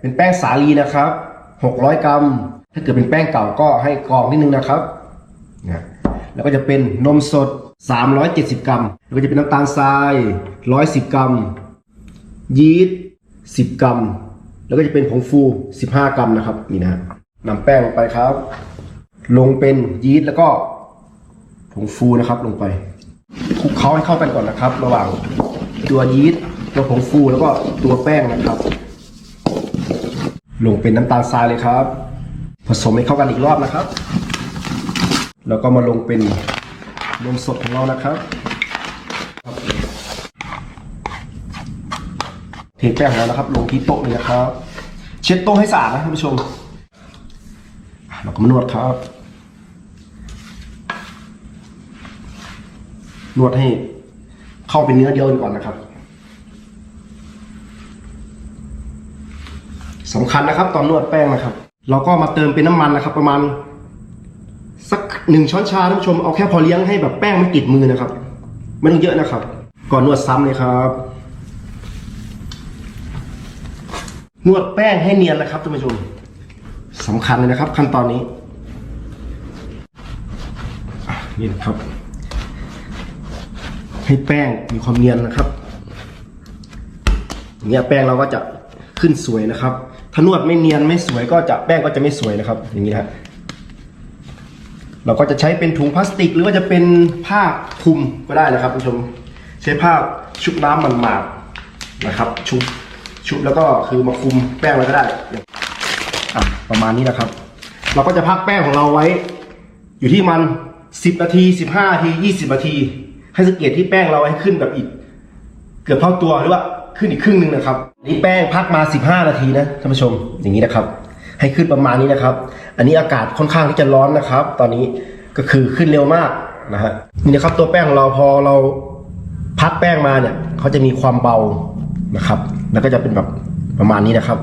เป็นแป้งสาลีนะครับ600 กรัม ถ้าเกิดเป็นแป้งเก่าก็ให้กรองนิดนึงนะครับนะแล้วก็จะเป็นนมสด 370 กรัม แล้วก็จะเป็นน้ำตาลทราย 110 กรัม ยีสต์10 กรัม แล้วก็จะเป็นผงฟู 15 กรัมนะครับนี่นะฮะนำแป้งลงไปครับ ลงเป็นยีสต์แล้วก็ผงฟูนะครับลงไปคลุกเคล้าให้เข้ากันก่อนนะครับ ระหว่างตัวยีสต์ตัวผงฟูแล้วก็ตัวแป้งนะครับ ลงเป็นน้ำตาลทรายเลยครับ ผสมให้เข้ากันอีกรอบนะครับ แล้วก็มาลงเป็นนมสดของเรานะครับเทแป้งของเรานะครับ ลงที่โต๊ะเลยนะครับ เช็ดโต๊ะให้สะอาดนะท่านผู้ชมเราก็มานวดครับ นวดให้เข้าเป็นเนื้อเดียวกันก่อนนะครับ สำคัญนะครับ ตอนนวดแป้งนะครับ เราก็มาเติมเป็นน้ำมันนะครับ ประมาณ สักหนึ่งช้อนชาท่านผู้ชมเอาแค่พอเลี้ยงให้แบบแป้งไมันติดมือนะครับ ไม่ต้องเยอะนะครับ ก่อนนวดซ้ำเลยครับ นวดแป้งให้เนียนนะครับท่านผู้ชมสำคัญเลยนะครับ ขั้นตอนนี้นี่นะครับ ให้แป้งมีความเนียนนะครับอย่างเงี้ยแป้งเราก็จะขึ้นสวยนะครับ ถ้านวดไม่เนียนไม่สวยก็จะแป้งก็จะไม่สวยนะครับ อย่างนี้นะฮะเราก็จะใช้เป็นถุงพลาสติก หรือว่าจะเป็นผ้าคลุมก็ได้นะครับคุณผู้ชมใช้ผ้าชุบน้ำมันหมาดนะครับ ชุบชุบแล้วก็คือมาคลุมแป้งไว้ก็ได้ประมาณนี้นะครับ เราก็จะพักแป้งของเราไว้ อยู่ที่มันสิบนาทีสิบห้านาทียี่สิบนาที ให้สังเกตที่แป้งเราให้ขึ้นแบบอีก เกือบเท่าตัวหรือว่า ขึ้นอีกครึ่งหนึ่งนะครับนี่แป้งพักมา 15 นาทีนะท่านผู้ชมอย่างนี้นะครับ ให้ขึ้นประมาณนี้นะครับ อันนี้อากาศค่อนข้างที่จะร้อนนะครับ ตอนนี้ก็คือขึ้นเร็วมากนะฮะนี่นะครับตัวแป้งของเราพอเราพักแป้งมาเนี่ยเขาจะมีความเบานะครับ แล้วก็จะเป็นแบบประมาณนี้นะครับ